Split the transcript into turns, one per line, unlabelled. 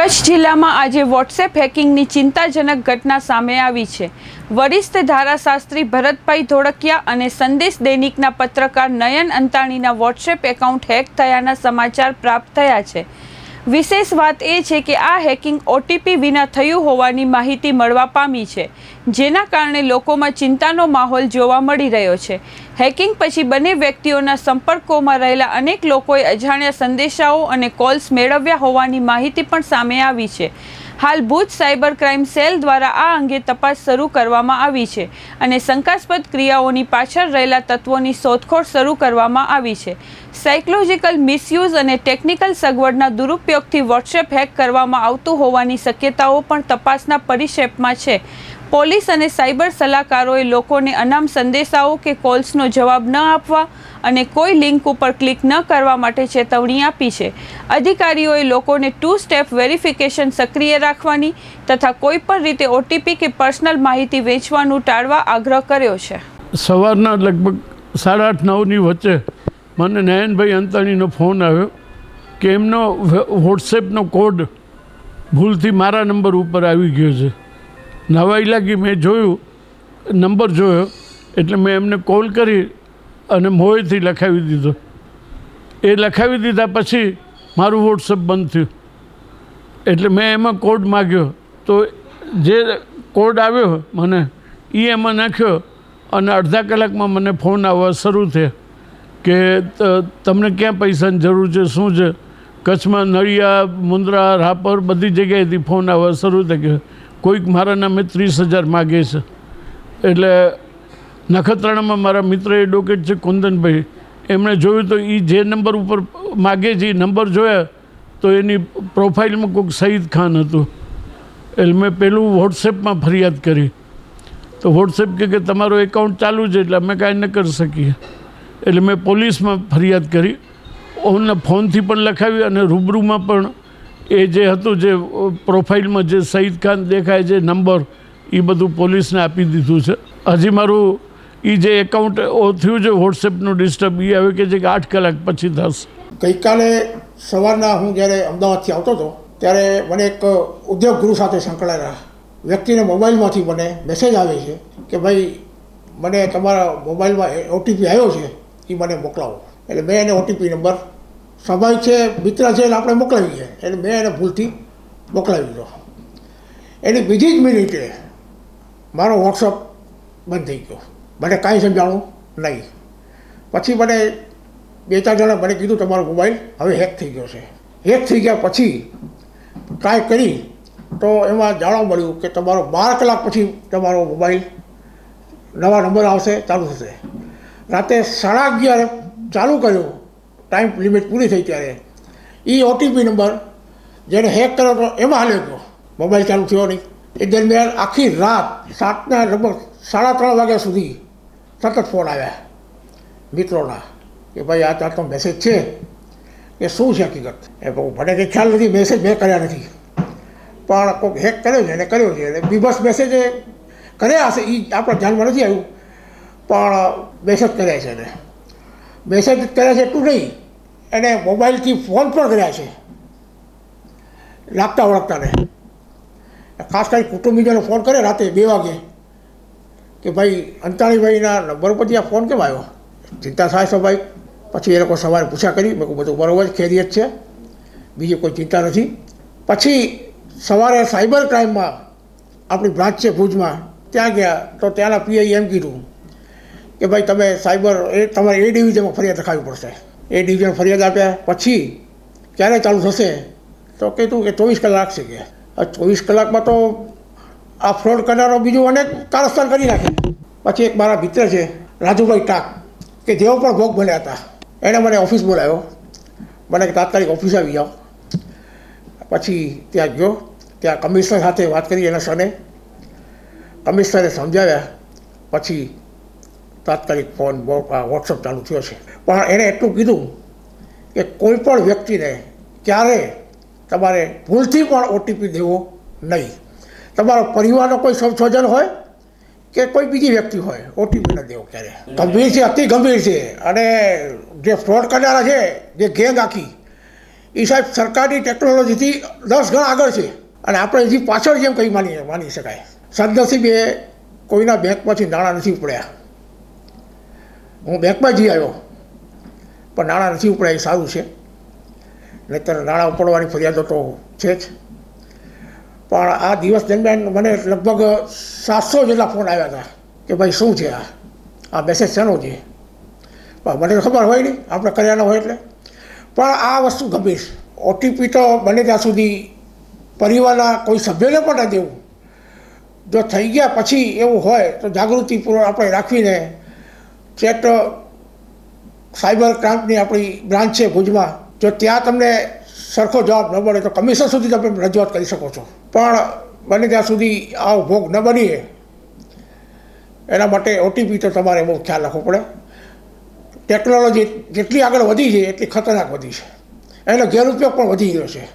કચ્છ જિલ્લામાં આજે વોટ્સએપ હેકિંગની ચિંતાજનક ઘટના સામે આવી છે. વરિષ્ઠ ધારાશાસ્ત્રી ભરતભાઈ ધોળકિયા અને સંદેશ દૈનિકના પત્રકાર નયન અંતાણીના વોટ્સએપ એકાઉન્ટ હેક થયાના સમાચાર પ્રાપ્ત થયા છે. વિશેષ વાત એ છે કે આ હેકિંગ ઓટીપી વિના થયું હોવાની માહિતી મળવા પામી છે, જેના કારણે લોકોમાં ચિંતાનો માહોલ જોવા મળી રહ્યો છે. હેકિંગ પછી બંને વ્યક્તિઓના સંપર્કોમાં રહેલા અનેક લોકોએ અજાણ્યા સંદેશાઓ અને કોલ્સ મેળવ્યા હોવાની માહિતી પણ સામે આવી છે. હાલ ભુજ સાયબર ક્રાઇમ સેલ દ્વારા આ અંગે તપાસ શરૂ કરવામાં આવી છે અને શંકાસ્પદ ક્રિયાઓની પાછળ રહેલા તત્વોની શોધખોળ શરૂ કરવામાં આવી છે. સાયકોલોજીકલ મિસયુઝ અને ટેકનિકલ સગવડના દુરુપયોગથી વોટ્સએપ હેક કરવામાં આવતું હોવાની શક્યતાઓ પણ તપાસના પરિક્ષેપમાં છે. પોલીસ અને સાયબર સલાહકારોએ લોકોને અનામ સંદેશાઓ કે કોલ્સનો જવાબ ન આપવા અને કોઈ લિંક ઉપર ક્લિક ન કરવા માટે ચેતવણી આપી છે. અધિકારીઓએ લોકોને ટુ સ્ટેપ વેરિફિકેશન સક્રિય રાખવાની તથા કોઈ પણ રીતે ઓટીપી કે પર્સનલ માહિતી વેચવાનું ટાળવા આગ્રહ કર્યો છે.
સવારના લગભગ સાડા આઠ, નવની વચ્ચે મને નયનભાઈ અંતાણીનો ફોન આવ્યો કે એમનો વોટ્સએપનો કોડ ભૂલથી મારા નંબર ઉપર આવી ગયો છે. નવાઈ લાગી મેં જોયું, નંબર જોયો, એટલે મેં એમને કોલ કરી અને મોએથી લખાવી દીધો. એ લખાવી દીધા પછી મારું વોટ્સએપ બંધ થયું. એટલે મેં એમાં કોડ માગ્યો. તો જે કોડ આવ્યો મને એ એમાં નાખ્યો અને અડધા કલાકમાં મને ફોન આવવા શરૂ થયા. કે તમને ક્યાં પૈસાની જરૂર છે, શું છે? કચ્છમાં નળિયા, મુંદ્રા, રાપર બધી જગ્યાએથી ફોન આવવા શરૂ થઈ ગયો કોઈક મારા નામે ત્રીસ હજાર માગે છે. એટલે નખત્રાણામાં મારા મિત્ર એડવોકેટ છે કુંદનભાઈ. એમણે જોયું તો એ જે નંબર ઉપર માગે છે એ નંબર જોયા તો એની પ્રોફાઇલમાં કોઈક સઈદ ખાન હતું. એટલે મેં પેલું વોટ્સએપમાં ફરિયાદ કરી. તો વોટ્સએપ કે કે તમારો એકાઉન્ટ ચાલુ છે, એટલે અમે કાંઈ ન કરી શકીએ. એટલે મેં પોલીસમાં ફરિયાદ કરી. ઓમને ફોનથી પણ લખાવી અને રૂબરૂમાં પણ એ જે હતું, જે પ્રોફાઇલમાં જે સઈદ ખાન દેખાય છે નંબર એ બધું પોલીસને આપી દીધું છે. હજી મારું એ જે એકાઉન્ટ થયું છે વોટ્સએપનું ડિસ્ટર્બ એ હવે કે છે કે આઠ કલાક પછી થશે.
ગઈકાલે સવારના હું જ્યારે અમદાવાદથી આવતો હતો, ત્યારે મને એક ઉદ્યોગ ગૃહ સાથે સંકળાયેલા વ્યક્તિને મોબાઈલમાંથી મને મેસેજ આવે છે કે ભાઈ, મને તમારા મોબાઈલમાં ઓટીપી આવ્યો છે. એ મને મોકલાવો. એટલે મેં એને ઓટીપી નંબર સ્વાભાવિક છે, મિત્ર છે એટલે આપણે મોકલાવીએ એટલે મેં એને ભૂલથી મોકલાવી દીધો. એની બીજી જ મિનિટે મારો વોટ્સઅપ બંધ થઈ ગયો. મને કાંઈ સમજાણું નહીં. પછી મને બે ચાર જણા મને કીધું તમારો મોબાઈલ હવે હેક થઈ ગયો છે. હેક થઈ ગયા પછી ટ્રાય કરી તો એમાં જાણવા મળ્યું કે તમારો બાર કલાક પછી તમારો મોબાઈલ નવા નંબર આવશે, ચાલુ થશે. રાતે સાડા અગિયારે ચાલુ કર્યો. ટાઈમ લિમિટ પૂરી થઈ ત્યારે. એ ઓટીપી નંબર જેને હેક કર્યો હતો, એમાં હાલ્યો ગયો મોબાઈલ ચાલુ થયો નહીં. એ દરમિયાન આખી રાત, સાતના લગભગ સાડા ત્રણ વાગ્યા સુધી સતત ફોન આવ્યા. મિત્રોના, કે ભાઈ, આ તારનો મેસેજ છે. કે શું છે હકીકત? એ કહું મને કંઈ ખ્યાલ નથી મેસેજ મેં કર્યા નથી. પણ કોઈક હેક કર્યો છે, એને કર્યો છે. એટલે બીબસ મેસેજ એ કર્યા હશે એ આપણા ધ્યાનમાં નથી આવ્યું. પણ મેસેજ કર્યા છે એને. મેસેજ કર્યા છે એટલું નહીં, એને મોબાઈલથી ફોન પણ કર્યા છે. લાગતા ઓળખતાને. ખાસ કરી કુટુંબીજોને ફોન કરે રાતે બે વાગે કે ભાઈ, અંતાણીભાઈના નંબર પરથી આ ફોન કેમ આવ્યો? ચિંતા થાય સ્વાભાવિક પછી એ લોકો સવારે પૂછા કરી, મેં બધું બરોબર ખેરિયત છે. બીજી કોઈ ચિંતા નથી. પછી સવારે સાયબર ક્રાઇમમાં આપણી બ્રાન્ચ છે ભુજમાં, ત્યાં ગયા, તો ત્યાંના પીઆઈ એમ કીધું કે ભાઈ તમે સાયબર, એ તમારે એ ડિવિઝનમાં ફરિયાદ લખાવવી પડશે. એ ડિવિઝન ફરિયાદ આપ્યા પછી ક્યારે ચાલુ થશે? તો કીધું કે ચોવીસ કલાક છે કે. ચોવીસ કલાકમાં તો આ ફ્રોડ કરનારો બીજું અનેક કારસ્તાન કરી નાખે. પછી એક મારા મિત્ર છે, રાજુભાઈ ટાક, કે જેઓ પણ ભોગ બન્યા હતા. એણે મને ઓફિસ બોલાવ્યો. મને તાત્કાલિક ઓફિસ આવી જાઓ પછી ત્યાં ગયો. ત્યાં કમિશનર સાથે વાત કરી એના સને. કમિશનરે સમજાવ્યા. પછી તાત્કાલિક ફોન વોટ્સઅપ ચાલુ થયો છે. પણ એણે એટલું કીધું કે કોઈ પણ વ્યક્તિને ક્યારે તમારે ભૂલથી પણ ઓટીપી દેવો નહીં. તમારો પરિવારનો કોઈ સંશોધન હોય કે કોઈ બીજી વ્યક્તિ હોય ઓટીપી ન દેવો ક્યારે? ગંભીર છે, અતિ ગંભીર છે. અને જે ફ્રોડ કરનારા છે, જે ગેંગ આખી એ સાહેબ સરકારની ટેકનોલોજીથી દસ ગણા આગળ છે. અને આપણે હજી પાછળ જેમ કંઈ માની માની શકાય. સદનસીબે કોઈના બેંકમાંથી નાણાં નથી ઉપડ્યા. હું બેંકમાં જઈ આવ્યો. પણ નાણાં નથી ઉપડ્યા, એ સારું છે. નહીંતર નાણાં ઉપડવાની ફરિયાદો તો છે જ. પણ આ દિવસ દરમિયાન મને લગભગ સાતસો જેટલા ફોન આવ્યા હતા કે ભાઈ શું છે આ? આ મેસેજ શેનો છે? પણ મને ખબર હોય નહીં આપણે કર્યાનો હોય એટલે. પણ આ વસ્તુ ગંભીર. ઓટીપી તો બને ત્યાં સુધી પરિવારના કોઈ સભ્યોને પણ ન દેવું. જો થઈ ગયા પછી એવું હોય તો જાગૃતિપૂર્વક આપણે રાખીને ચેટ સાયબર ક્રાઇમની આપણી બ્રાન્ચ છે ભુજમાં. જો ત્યાં તમને સરખો જવાબ ન મળે તો કમિશન સુધી તમે રજૂઆત કરી શકો છો. પણ બને ત્યાં સુધી આ ભોગ ન બનીએ. એના માટે ઓટીપી તો તમારે બહુ ખ્યાલ રાખવો પડે. ટેકનોલોજી જેટલી આગળ વધી છે, એટલી ખતરનાક વધી છે. એનો ગેરઉપયોગ પણ વધી ગયો છે.